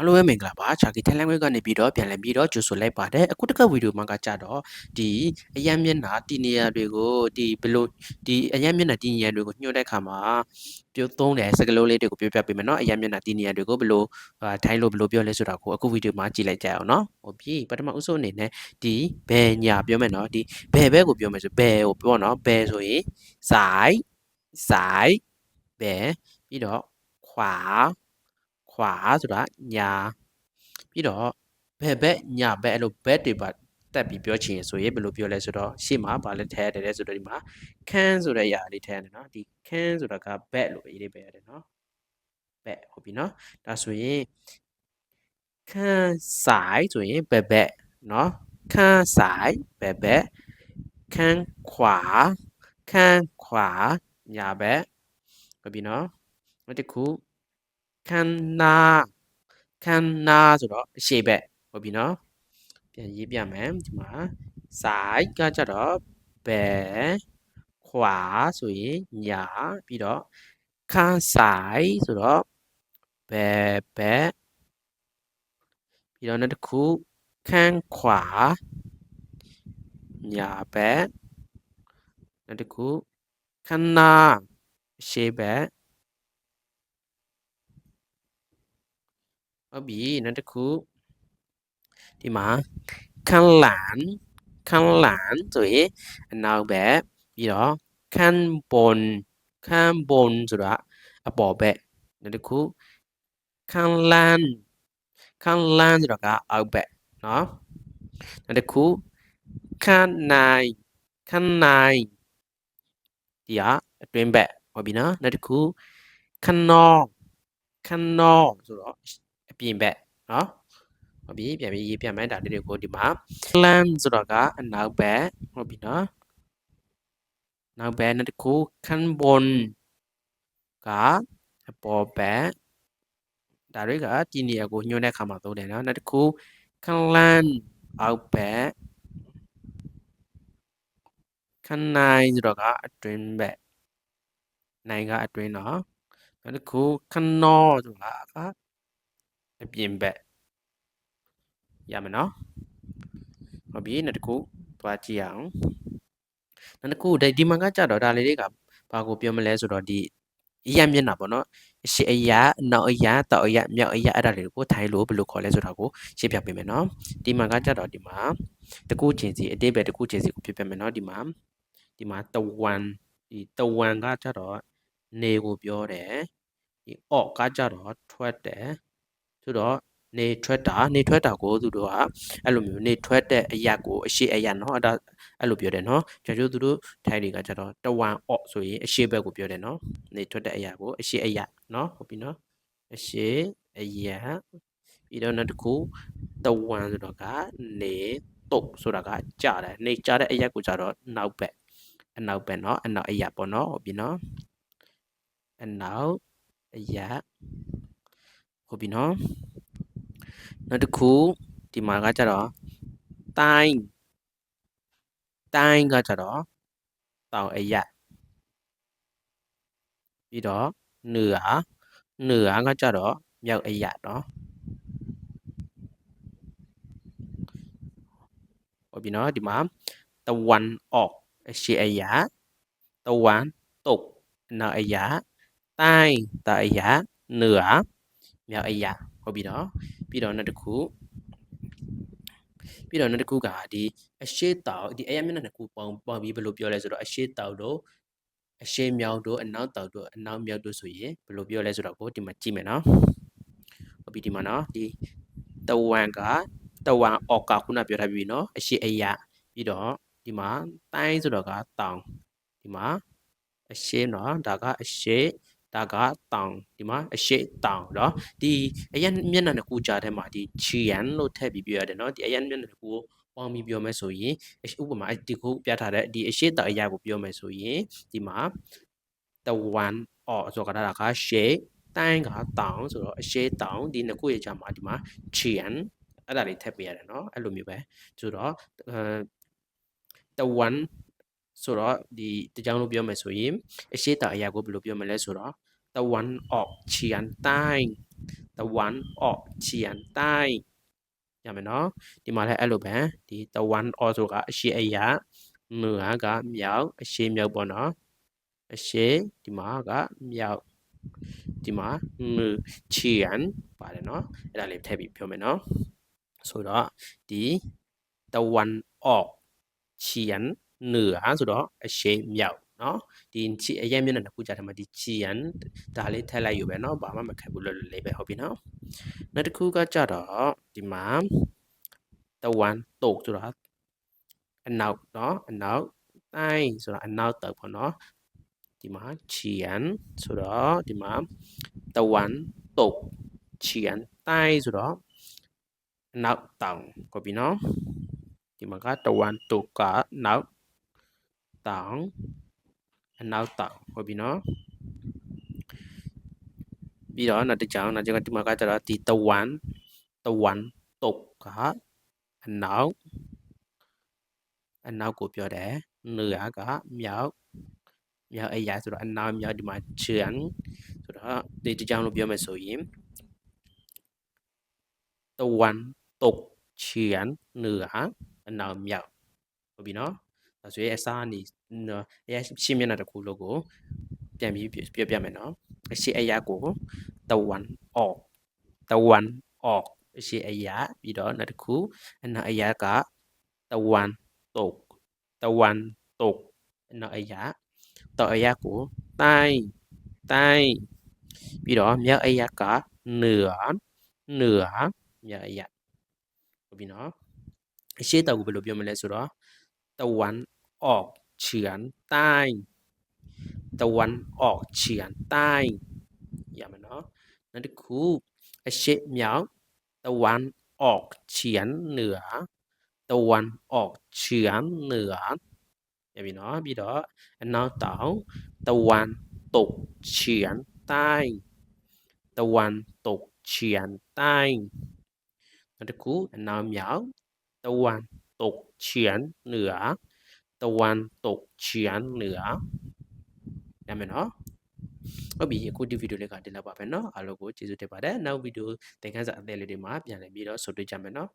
အားလုံးပဲမင်္ဂလာပါချာကီထိုင်လန်ဝဲကနေပြီးတော့ပြန်လည်ပြီးတော့ကြိုဆိုလိုက်ပါတယ်အခုတစ်ခါဗီဒီယိုမှာကကြတော့ဒီအရန်မျက်နှာတီနေရတွေကိုဒီဘလို့ဒီအရန်မျက်နှာတီနေရတွေကိုညှို့တဲ့ခါမှာပြောသုံးတယ်စကလုံးလေးတွေကိုပြောပြပေးမယ်နော်အရန်မျက်နှာတီနေရတွေကိုဘလို့ထိုင်းလို့ဘလို့ပြောလဲဆိုတာကိုအခုဗီဒီယိုမှာကြည့်လိုက်ကြအောင်နော်ဟုတ်ပြီပထမအဆုံးအနေနဲ့ဒီဘယ်ညာပြောမယ်နော်ဒီဘယ်ဘဲကိုပြောမယ်ဆိုဘယ်ကိုပြောနော်ဘယ်ဆိုရင်ဆိုင်ဆိုင်ဘယ်ပြီးတော့ခွာ ခွာဆိုတာညာပြီးတော့ဘယ်ဘက်ညာဘက်အဲ့လိုဘက်တွေပါတက်ပြီးပြောချင်ဆိုရင်ဘယ်လိုပြောလဲဆိုတော့ရှေ့မှာဗာလဲထည့်ရတယ်ဆိုတော့ဒီမှာခန်းဆိုတဲ့အရာလေးထည့်ရတယ်နော်ဒီခန်းဆိုတာကဘက်လို့ပဲရေးလိုက်ပဲရတယ်နော်ဘက်ဟုတ်ပြီနော်ဒါဆိုရင်ခန်းဆိုင်ဆိုရင်ဘက်ဘက်နော်ခန်းဆိုင်ဘက်ဘက်ခန်းခွာခန်းခွာညာဘက်ဟုတ်ပြီနော်နောက်တစ်ခု ခန်းနာခန်းနာဆိုတော့အရှိဘက်ဟုတ်ပြီနော်ပြန်ရေးပြမယ်ဒီမှာ side ကကြတော့ဘယ်ခွာဆိုရင်ညာပြီးတော့ခန်းဆိုင်ဆိုတော့ဘယ်ဘက်ပြီးတော့နောက်တစ်ခုခန်းခွာညာဘက်နောက်တစ်ခုခန်းနာအရှိဘက် ဟုတ်ပြီနောက်တစ်ခုဒီမှာခန်းလန်ခန်းလန်ဆိုရင်အနောက်ဘက်ပြီးတော့ခန်းဘွန်ခန်းဘွန်ဆိုတာအပေါ်ဘက်နောက်တစ်ခုခန်းလန်ခန်းလန်ဆိုတာကအောက်ဘက်เนาะနောက်တစ်ခုခန်းနိုင်ခန်းနိုင်ဒီကအတွင်းဘက်ဟုတ်ပြီနော်နောက်တစ်ခုခနောခနောဆိုတော့အ ပြင်ဘက်နော်ဟုတ်ပြီပြန်ပြီးရေးပြမယ်ဒါလေးတွေကိုဒီမှာ clan ဆိုတော့ကအနောက်ဘက်ဟုတ်ပြီနော်နောက်ဘက်နောက်တစ်ခု can bon ကအပေါ်ဘက်ဒါတွေကတီနီယာကိုညွှန်းတဲ့အခါမှာသုံးတယ်နော်နောက်တစ်ခု can land အောက်ဘက် can nine ဆိုတော့ကအတွင်းဘက်နိုင်ကအတွင်းနော်နောက်တစ်ခု can no ဆိုတာက အပြင်ဘက်ရမယ်နော်ဟုတ်ပြီနောက်တစ်ခုသွားကြည့်အောင်နောက်တစ်ခုဒီမှာကကြတော့ဒါလေးတွေကဘာကိုပြောမလဲဆိုတော့ဒီအရာမျက်နှာပေါ့နော်အရှိအရာနောက်အရာတောက်အရာမြောက်အရာအဲ့ဒါတွေကိုထိုင်းလို့ဘယ်လိုခေါ်လဲဆိုတာကိုရှင်းပြပေးမယ်နော်ဒီမှာကကြတော့ဒီမှာတကူချင်းစီအတိတ်ပဲတကူချင်းစီကိုပြပြမယ်နော်ဒီမှာဒီမှာတဝန်ဒီတဝန်ကကြတော့နေကိုပြောတယ်ဒီအော့ကကြတော့ထွက်တယ် ဆိုတော့နေထွက်တာနေထွက်တာကိုသူတို့ကအဲ့လိုမျိုးနေထွက်တဲ့အရာကိုအရှိအရာနော်အဲ့ဒါအဲ့လိုပြောတယ်နော်ကျွန်တော်တို့သူတို့ထိုင်တွေကကျတော့တဝမ်အော့ဆိုရင်အရှိဘက်ကိုပြောတယ်နော်နေထွက်တဲ့အရာကိုအရှိအရာနော်ဟုတ်ပြီနော်အရှိအရာပြီးတော့နောက်တစ်ခုတဝမ်ဆိုတော့ကနေတုတ်ဆိုတာကကြတယ်နေကြတဲ့အရာကိုကျတော့နောက်ဘက်အနောက်ဘက်နော်အနောက်အရာပေါ့နော်ဟုတ်ပြီနော်အနောက်အရာ ဟုတ်ပြီเนาะနောက်တစ်ခုဒီမှာကကြတော့တိုင်းတိုင်းကကြတော့တောင်အရပြီးတော့เหนือเหนือကကြတော့မြောက်အရเนาะဟုတ်ပြီเนาะဒီမှာตะวันออกအရှေ့အရตะวันตกအနောက်အရတိုင်းတောင်အရเหนือ မြောက်အိယာဟုတ်ပြီနော်ပြီးတော့နောက်တစ်ခုပြီးတော့နောက်တစ်ခုကဒီအရှိတောက်ဒီအယမျက်နှာနှစ်ခုပေါင်းပေါင်းပြီးဘယ်လိုပြောလဲဆိုတော့အရှိတောက်တို့အရှိမြောက်တို့အနောက်တောက်တို့အနောက်မြောက်တို့ဆိုရင်ဘယ်လိုပြောလဲဆိုတော့ကိုဒီမှာကြည့်မယ်နော်ဟုတ်ပြီဒီမှာနော်ဒီတဝမ်ကတဝမ်အော်ကာခုနပြောထားပြီနော်အရှိအယပြီးတော့ဒီမှာတိုင်းဆိုတော့ကတောင်ဒီမှာအရှိနော်ဒါကအရှိ ဒါကတောင်ဒီမှာအရှိတောင်เนาะဒီအရင်မျက်နှာတစ်ခုကြားထဲမှာဒီချီယန်လို့ထည့်ပြီးပြောရတယ်เนาะဒီအရင်မျက်နှာတစ်ခုကိုပေါင်းပြီးပြောမယ်ဆိုရင်ဥပမာဒီခုပြထားတဲ့ဒီအရှိတောင်အရာကိုပြောမယ်ဆိုရင်ဒီမှာတဝန်အော်ဆိုကြတာကရှေတိုင်းကတောင်ဆိုတော့အရှိတောင်ဒီနှစ်ခုရဲ့ကြားမှာဒီမှာချီယန်အဲ့ဒါလေးထည့်ပေးရတယ်เนาะအဲ့လိုမျိုးပဲဆိုတော့အဲတဝန် ဆိုတော့ဒီတကြောင်လို့ပြောမယ်ဆိုရင်အရှိတာအရာကိုဘယ်လိုပြောမလဲဆိုတော့ the one of chian tai the one of chian tai ရမယ်နော်ဒီမှာလည်းအဲ့လိုပဲဒီ the one of ဆိုကအရှိအရာမူဟာကမြောက်အရှိမြောက်ပေါ့နော်အရှိဒီမှာကမြောက်ဒီမှာမူချီယန်ပါတယ်နော်အဲ့ဒါလေးထည့်ပြီးပြောမယ်နော်ဆိုတော့ဒီ the one of ချီယန် เฉียงเหนือဆိုတော့အရှေ့မြောက်เนาะဒီချီအရင်မျက်နှာတစ်ခုကြားထဲမှာဒီချီယန်ဒါလေးထည့်လိုက်ယူပဲเนาะဘာမှမခက်ဘူးလို့လေးပဲဟုတ်ပြီเนาะနောက်တစ်ခုကကြတော့ဒီမှာตะวันตกဆိုတာအနောက်เนาะအနောက်တိုင်းဆိုတာအနောက်တောက်ပေါ့เนาะဒီမှာချီယန်ဆိုတော့ဒီမှာตะวันตกเฉียงใต้ဆိုတော့အနောက်တောင်ဟုတ်ပြီเนาะဒီမှာကตะวันตกကနောက် တောင်အနောက်တောင်ဟုတ်ပြီနော်ပြီးတော့နောက်တစ်ကြောင်နောက်ကြောင်ကဒီမှာကကျတော့ဒီတဝန်တဝန်တုတ်ကအနောက်အနောက်ကိုပြောတယ်နေရာကမြောက်မြောက်အရာဆိုတော့အနောက်မြောက်ဒီမှာချန်ဆိုတော့ဒီတစ်ကြောင်လို့ပြောမယ်ဆိုရင်တဝန်တုတ်ချန်နေရာအနောက်မြောက်ဟုတ်ပြီနော် ဒါဆိုရင်အစားအနေအရာရှင်းမျက်နှာတစ်ခုလုံးကိုပြန်ပြီးပြပြမယ်နော်အရှိအရာကိုတဝန်ออกတဝန်ออกအရှိအရာပြီးတော့နောက်တစ်ခုအနောက်အရာကတဝန်ตกตะวันตกနောက်အရာတော့အရာကိုတိုင်းတိုင်းပြီးတော့မြောက်အရာကเหนือเหนือမြောက်အရာဟုတ်ပြီနော်အရှိတောက်ကိုဘယ်လိုပြောမလဲဆိုတော့ ตะวันออกเฉียงใต้ ตะวันออกเฉียงใต้อย่ามาเนาะนั่นคือเชเมียวตะวันออกเฉียงเหนือ ตะวันออกเฉียงเหนืออย่ามีเนาะบีดออันนอเต๋อตะวันตกเฉียงใต้ ตะวันตกเฉียงใต้นั่นคืออันนาเมียวตะวัน ตกเฉียงเหนือตะวันตกเฉียงเหนือရမယ်နော်ဟုတ်ပြီအခုဒီဗီဒီယိုလေးကဒီလောက်ပါပဲเนาะအားလုံးကိုကျေးဇူးတင်ပါတယ်နောက်ဗီဒီယိုသင်ခန်းစာအသေးလေးတွေမှာပြန်လည်ပြီးတော့ဆွေးနွေးကြမယ်เนาะ